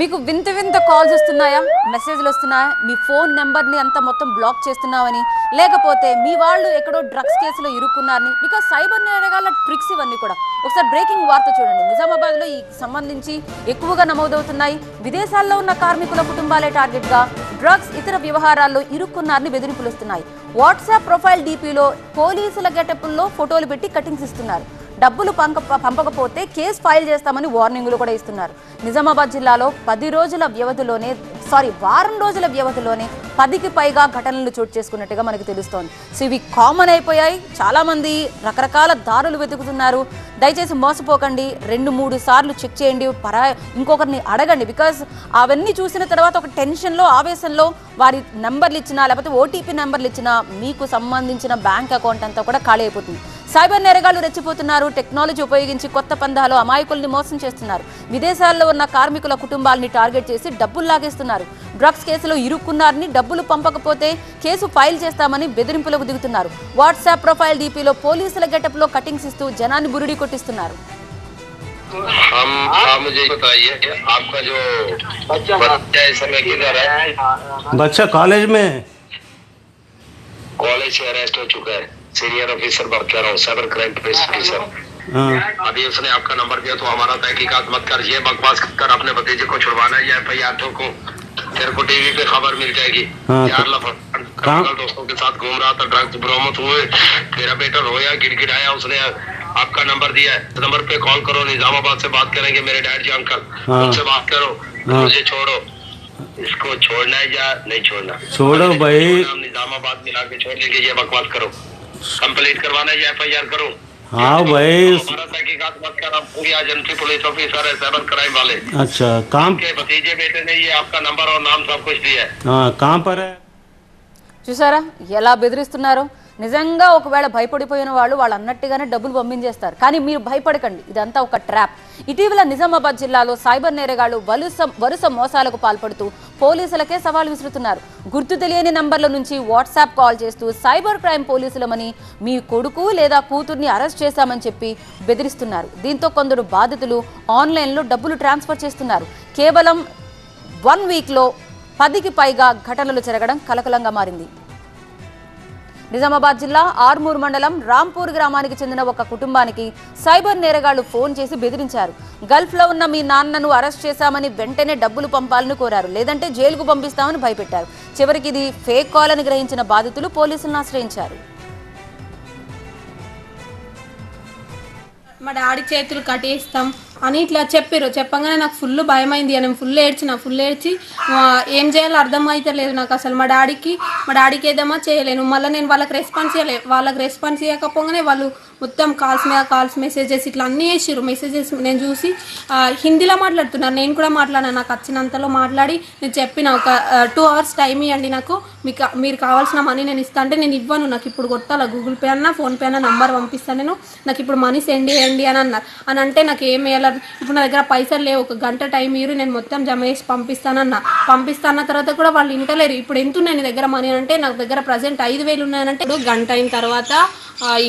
మీకు వింత వింత కాల్స్ వస్తున్నాయా? మెసేజ్లు వస్తున్నాయా? మీ ఫోన్ నెంబర్ని అంతా మొత్తం బ్లాక్ చేస్తున్నావని? లేకపోతే మీ వాళ్ళు ఎక్కడో డ్రగ్స్ కేసులో ఇరుక్కున్నారని? బికాస్ సైబర్ నేరగాల ట్రిక్స్ ఇవన్నీ కూడా. ఒకసారి బ్రేకింగ్ వార్త చూడండి. నిజామాబాద్లో ఈ సంబంధించి ఎక్కువగా నమోదవుతున్నాయి. విదేశాల్లో ఉన్న కార్మికుల కుటుంబాలే టార్గెట్గా డ్రగ్స్ ఇతర వ్యవహారాల్లో ఇరుక్కున్నారని బెదిరింపులు వస్తున్నాయి. వాట్సాప్ ప్రొఫైల్ డీపీలో పోలీసుల గెటప్ల్లో ఫోటోలు పెట్టి కటింగ్స్ ఇస్తున్నారు. డబ్బులు పంక పంపకపోతే కేసు ఫైల్ చేస్తామని వార్నింగులు కూడా ఇస్తున్నారు. నిజామాబాద్ జిల్లాలో పది రోజుల వ్యవధిలోనే సారీ వారం రోజుల వ్యవధిలోనే పదికి పైగా ఘటనలు చోటు చేసుకున్నట్టుగా మనకు తెలుస్తోంది. సో ఇవి కామన్ అయిపోయాయి. చాలామంది రకరకాల దారులు వెతుకుతున్నారు. దయచేసి మోసపోకండి. రెండు మూడు సార్లు చెక్ చేయండి. పరా ఇంకొకరిని అడగండి. బికాజ్ అవన్నీ చూసిన తర్వాత ఒక టెన్షన్లో ఆవేశంలో వారి నెంబర్లు ఇచ్చినా లేకపోతే ఓటీపీ నెంబర్లు ఇచ్చినా మీకు సంబంధించిన బ్యాంక్ అకౌంట్ అంతా కూడా ఖాళీ అయిపోతుంది. సైబర్ నేరగాళ్లు రెచ్చిపోతున్నారు టెక్నాలజీ ఉపయోగించి కొత్త పందాలు అమాయకుల్ని మోసం చేస్తున్నారు విదేశాల్లో ఉన్న కార్మికుల కుటుంబాలని టార్గెట్ చేసి డబ్బులు లాగేస్తున్నారు డ్రగ్స్ కేసులో ఇరుక్కున్నారని డబ్బులు పంపకపోతే కేసు ఫైల్ చేస్తామని బెదిరింపులకు దిగుతున్నారు వాట్సాప్ ప్రొఫైల్ డీపీలో పోలీసుల గెటప్లో కటింగ్స్ ఇస్తూ జనాన్ని బురిడి కొట్టిస్తున్నారు हम आप मुझे बताइए आपका जो बच्चा इस समय किधर है बच्चा कॉलेज में है कॉलेज से अरेस्ट हो चुका है सीनियर ऑफिसर बात कर रहा हूँ साइबर क्राइम पुलिस ऑफिसर हाँ। अभी उसने आपका नंबर दिया तो हमारा तहकीकात मत कर ये बकवास कर अपने भतीजे को छुड़वाना है या एफ़ आई आर ठोको तेरे को टीवी पे खबर मिल जाएगी। हाँ, यार तो-? कल दोस्तों के साथ घूम रहा था ड्रग्स बरामद हुए तेरा बेटा रोया गिड़गिड़ाया उसने आपका नंबर दिया है। नंबर पे कॉल करो निजामाबाद से बात करेंगे मेरे डैड जी अंकल। हाँ। उनसे बात करो। मुझे छोड़ो। इसको छोड़ना है या नहीं छोड़ना? छोड़ो भाई। निजामाबाद मिला के छोड़ देंगे ये बकवास करो। कंप्लीट करवाना है या एफ आई आर करो हाँ भाई हमारा तहकीकात मत कर आप पूरी एजेंसी पुलिस ऑफिसर है साइबर क्राइम वाले अच्छा काम के भतीजे बेटे ने ये आपका नंबर और नाम सब कुछ दिया है हाँ कहाँ पर है చూసారా ఎలా బెదిరిస్తున్నారో నిజంగా ఒకవేళ భయపడిపోయిన వాళ్ళు వాళ్ళు అన్నట్టుగానే డబ్బులు పంపించేస్తారు. కానీ మీరు భయపడకండి. ఇదంతా ఒక ట్రాప్. ఇటీవల నిజామాబాద్ జిల్లాలో సైబర్ నేరగాళ్ళు వరుస వరుస మోసాలకు పాల్పడుతూ పోలీసులకే సవాల్ విసురుతున్నారు. గుర్తు తెలియని నంబర్ల నుంచి వాట్సాప్ కాల్ చేస్తూ సైబర్ క్రైమ్ పోలీసులమని మీ కొడుకు లేదా కూతుర్ని అరెస్ట్ చేశామని చెప్పి బెదిరిస్తున్నారు. దీంతో కొందరు బాధితులు ఆన్లైన్లో డబ్బులు ట్రాన్స్ఫర్ చేస్తున్నారు. కేవలం వన్ వీక్లో పదికి పైగా ఘటనలు జరగడం కలకలంగా మారింది. నిజామాబాద్ జిల్లా ఆర్మూర్ మండలం రాంపూర్ గ్రామానికి చెందిన ఒక కుటుంబానికి సైబర్ నేరగాళ్ళు ఫోన్ చేసి బెదిరించారు. గల్ఫ్లో ఉన్న మీ నాన్నను అరెస్ట్ చేశామని వెంటనే డబ్బులు పంపాలని కోరారు. లేదంటే జైలుకు పంపిస్తామని భయపెట్టారు. చివరికి ఇది ఫేక్ కాల్ అని గ్రహించిన బాధితులు పోలీసులను ఆశ్రయించారు. మా డాడీ చేతులు కట్టేస్తాం అని ఇట్లా చెప్పారు చెప్పగానే నాకు ఫుల్ భయమైంది. నేను ఫుల్ ఏడ్చిన ఫుల్ ఏడ్చి ఏం చేయాలో అర్థం అవుతలేదు లేదు నాకు అసలు. మా డాడీకి మా డాడీకి ఏదమ్మా చేయలేను. మళ్ళీ నేను వాళ్ళకి రెస్పాన్స్ ఇవ్వలేదు వాళ్ళకి రెస్పాన్స్ ఇవ్వకపోగానే వాళ్ళు మొత్తం కాల్స్ మీద కాల్స్ మెసేజెస్ ఇట్లా అన్నీ వేసారు మెసేజెస్ నేను చూసి హిందీలో మాట్లాడుతున్నారు. నేను కూడా మాట్లాడాను. నాకు వచ్చినంతలో మాట్లాడి నేను చెప్పిన ఒక టూ అవర్స్ టైం ఇవ్వండి నాకు. మీకు మీరు కావాల్సిన మనీ నేను ఇస్తా అంటే నేను ఇవ్వను. నాకు ఇప్పుడు కొట్టాలా? గూగుల్ పే అన్నా ఫోన్పే అన్నా నంబర్ పంపిస్తాను నేను. నాకు ఇప్పుడు మనీ సెండ్ చేయండి అని అన్నారు. అని అంటే నాకు ఏం వేయాలి ఇప్పుడు నా దగ్గర పైసలు లేవు. ఒక గంట టైం ఇరు నేను మొత్తం జమ చేసి పంపిస్తానన్న పంపిస్తాన్న తర్వాత కూడా వాళ్ళు ఇంటలేరు ఇప్పుడు ఎంత ఉన్నాయి నీ దగ్గర మనీ అంటే నాకు దగ్గర ప్రజెంట్ ఐదు వేలు ఉన్నాయనంటే ఇప్పుడు గంట అయిన తర్వాత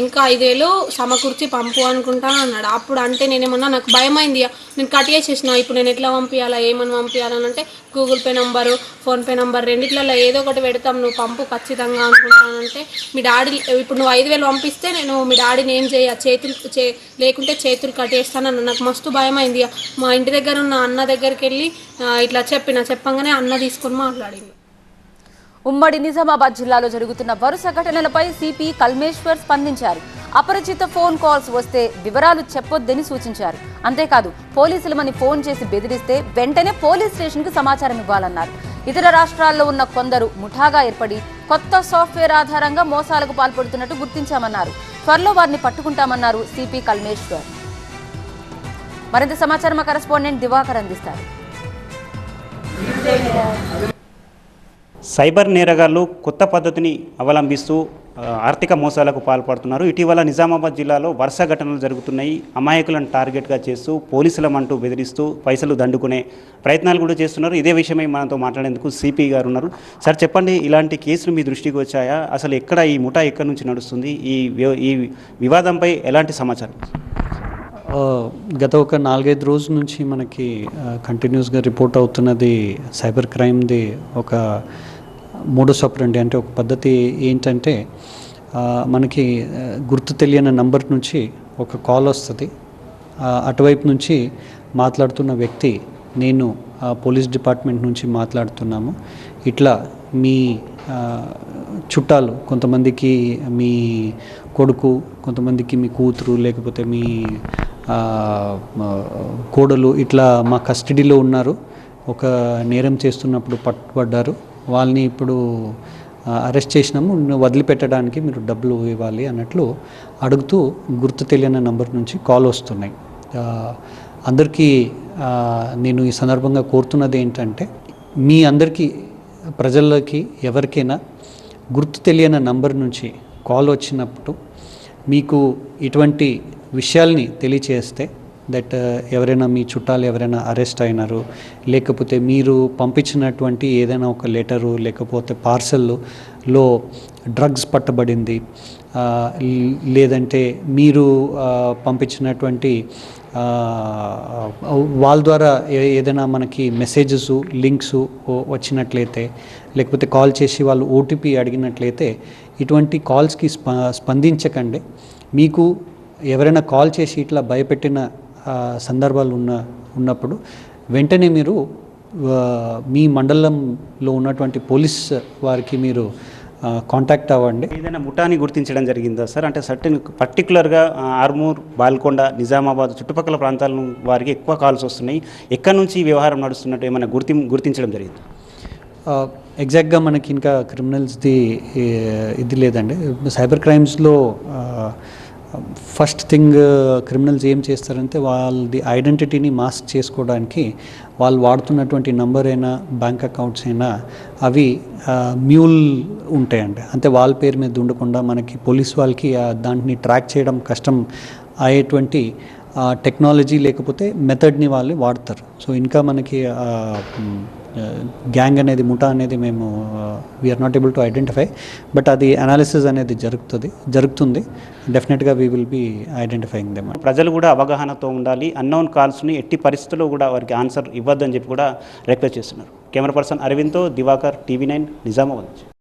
ఇంకా ఐదేళ్ళు సమకూర్చి పంపు అనుకుంటాను అన్నాడు. అప్పుడు అంటే నేనేమన్నా నాకు భయమైంది. నేను కట్ చేసేసిన. ఇప్పుడు నేను ఎట్లా పంపించాలా ఏమని పంపించాలని అంటే Google Pay number PhonePe number రెండిట్లలో ఏదో ఒకటి పెడతాం. నువ్వు పంపు ఖచ్చితంగా అనుకుంటానంటే మీ డాడీ ఇప్పుడు నువ్వు ఐదు వేలు పంపిస్తే నేను మీ డాడీని ఏం చేయ? చేతులు చే లేకుంటే చేతులు కట్టేస్తానన్న నాకు మస్తు భయమైంది. మా ఇంటి దగ్గర ఉన్న అన్న దగ్గరికి వెళ్ళి ఇట్లా చెప్పిన. చెప్పంగానే అన్న తీసుకొని మాట్లాడింది ఉమ్మడి నిజామాబాద్ జిల్లాలో జరుగుతున్న వరుస ఘటనలపై సిపి కల్మేశ్వర్ స్పందించారు. అపరిచిత ఫోన్ కాల్స్ వస్తే వివరాలు చెప్పొద్దని సూచించారు. అంతేకాదు పోలీసులమని ఫోన్ చేసి బెదిరిస్తే వెంటనే పోలీస్ స్టేషన్కు సమాచారం ఇవ్వాలన్నారు. ఇతర రాష్ట్రాల్లో ఉన్న కొందరు ముఠాగా ఏర్పడి కొత్త సాఫ్ట్వేర్ ఆధారంగా మోసాలకు పాల్పడుతున్నట్టు గుర్తించామన్నారు. త్వరలో వారిని పట్టుకుంటామన్నారు సిపి కల్మేశ్వర్. మరింత సమాచారం కరెస్పాండెంట్ దివాకర్ అందిస్తారు. సైబర్ నేరగాళ్ళు కొత్త పద్ధతిని అవలంబిస్తూ ఆర్థిక మోసాలకు పాల్పడుతున్నారు. ఇటీవల నిజామాబాద్ జిల్లాలో వరుస ఘటనలు జరుగుతున్నాయి. అమాయకులను టార్గెట్గా చేస్తూ పోలీసులమంటూ బెదిరిస్తూ పైసలు దండుకునే ప్రయత్నాలు కూడా చేస్తున్నారు. ఇదే విషయమై మనతో మాట్లాడేందుకు సిపి గారు ఉన్నారు సార్ చెప్పండి ఇలాంటి కేసులు మీ దృష్టికి వచ్చాయా? అసలు ఎక్కడ ఈ ముఠా ఎక్కడి నుంచి నడుస్తుంది? ఈ ఈ వివాదంపై ఎలాంటి సమాచారం? గత ఒక నాలుగైదు రోజుల నుంచి మనకి కంటిన్యూస్గా రిపోర్ట్ అవుతున్నది సైబర్ క్రైమ్ది ఒక మూడో ఆపరండి అంటే ఒక పద్ధతి ఏంటంటే మనకి గుర్తు తెలియని నంబర్ నుంచి ఒక కాల్ వస్తుంది. అటువైపు నుంచి మాట్లాడుతున్న వ్యక్తి నేను ఆ, పోలీస్ డిపార్ట్మెంట్ నుంచి మాట్లాడుతున్నాము. ఇట్లా మీ చుట్టాలు కొంతమందికి మీ కొడుకు కొంతమందికి మీ కూతురు లేకపోతే మీ కోడలు ఇట్లా మా కస్టడీలో ఉన్నారు. ఒక నేరం చేస్తున్నప్పుడు పట్టుబడ్డారు. వాళ్ళని ఇప్పుడు అరెస్ట్ చేసినాము వదిలిపెట్టడానికి మీరు డబ్బులు ఇవ్వాలి అన్నట్లు అడుగుతూ గుర్తు తెలియని నంబర్ నుంచి కాల్ వస్తున్నాయి. అందరికీ నేను ఈ సందర్భంగా కోరుతున్నది ఏంటంటే మీ అందరికీ ప్రజలకి ఎవరికైనా గుర్తు తెలియని నంబర్ నుంచి కాల్ వచ్చినప్పుడు మీకు ఇటువంటి విషయాల్ని తెలియచేస్తే దట్ uh, ఎవరైనా మీ చుట్టాలు ఎవరైనా అరెస్ట్ అయినారు లేకపోతే మీరు పంపించినటువంటి ఏదైనా ఒక లెటరు లేకపోతే పార్సల్లో డ్రగ్స్ పట్టబడింది లేదంటే మీరు పంపించినటువంటి వాళ్ళ ద్వారా ఏ- ఏదైనా మనకి మెసేజెస్ లింక్స్ వచ్చినట్లయితే లేకపోతే కాల్ చేసి వాళ్ళు ఓటీపీ అడిగినట్లయితే ఇటువంటి కాల్స్కి స్ప స్పందించకండి. మీకు ఎవరైనా కాల్ చేసి ఇట్లా భయపెట్టిన సందర్భాలు ఉన్న ఉన్నప్పుడు వెంటనే మీరు మీ మండలంలో ఉన్నటువంటి పోలీస్ వారికి మీరు కాంటాక్ట్ అవ్వండి. ఏదైనా ముఠాని గుర్తించడం జరిగిందా సార్? అంటే సర్టెన్ పర్టికులర్గా ఆర్మూర్ బాల్కొండ నిజామాబాద్ చుట్టుపక్కల ప్రాంతాల వారికి ఎక్కువ కాల్స్ వస్తున్నాయి. ఎక్కడి నుంచి ఈ వ్యవహారం నడుస్తున్నట్టు ఏమైనా గుర్తి గుర్తించడం జరిగింది? ఎగ్జాక్ట్గా మనకి ఇంకా క్రిమినల్స్ది ఇది లేదండి. సైబర్ క్రైమ్స్లో ఫస్ట్ థింగ్ క్రిమినల్స్ ఏం చేస్తారంటే వాళ్ళది ఐడెంటిటీని మాస్క్ చేసుకోవడానికి వాళ్ళు వాడుతున్నటువంటి నంబర్ అయినా బ్యాంక్ అకౌంట్స్ అయినా అవి మ్యూల్ ఉంటాయండి. అంటే వాళ్ళ పేరు మీద ఉండకుండా మనకి పోలీస్ వాళ్ళకి దాంట్ని ట్రాక్ చేయడం కష్టం అయ్యేటువంటి టెక్నాలజీ లేకపోతే మెథడ్ని వాళ్ళు వాడతారు. సో ఇంకా మనకి గ్యాంగ్ అనేది ముఠా అనేది మేము we are not able to identify but అది అనాలిసిస్ అనేది జరుగుతుంది జరుగుతుంది. డెఫినెట్గా we will be identifying them ప్రజలు కూడా అవగాహనతో ఉండాలి. అన్నోన్ కాల్స్ని ఎట్టి పరిస్థితుల్లో కూడా వారికి ఆన్సర్ ఇవ్వద్దని చెప్పి కూడా రిక్వెస్ట్ చేస్తున్నారు. కెమెరా పర్సన్ అరవింద్తో దివాకర్ టీవీ నైన్ నిజామాబాద్ నుంచి.